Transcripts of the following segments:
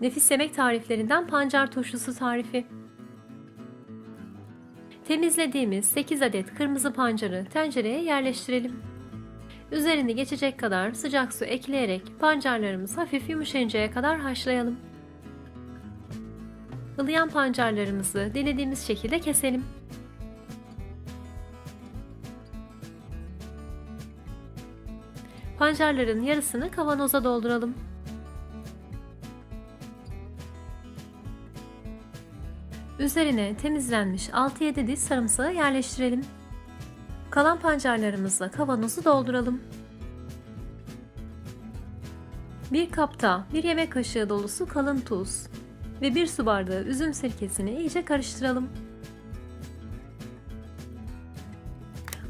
Nefis yemek tariflerinden pancar turşusu tarifi. Temizlediğimiz 8 adet kırmızı pancarı tencereye yerleştirelim. Üzerini geçecek kadar sıcak su ekleyerek pancarlarımız hafif yumuşayıncaya kadar haşlayalım. Ilıyan pancarlarımızı dilediğimiz şekilde keselim. Pancarların yarısını kavanoza dolduralım. Üzerine temizlenmiş 6-7 diş sarımsağı yerleştirelim. Kalan pancarlarımızla kavanozu dolduralım. Bir kapta bir yemek kaşığı dolusu kalın tuz ve bir su bardağı üzüm sirkesini iyice karıştıralım.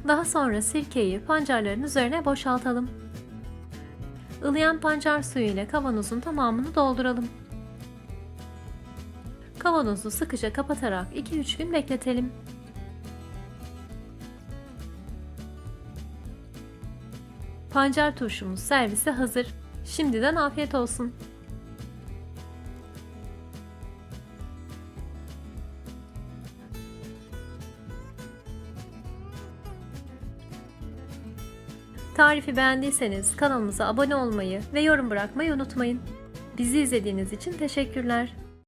Daha sonra sirkeyi pancarların üzerine boşaltalım. Ilıyan pancar suyu ile kavanozun tamamını dolduralım. Kavanozu sıkıca kapatarak 2-3 gün bekletelim. Pancar turşumuz servise hazır. Şimdiden afiyet olsun. Tarifi beğendiyseniz kanalımıza abone olmayı ve yorum bırakmayı unutmayın. Bizi izlediğiniz için teşekkürler.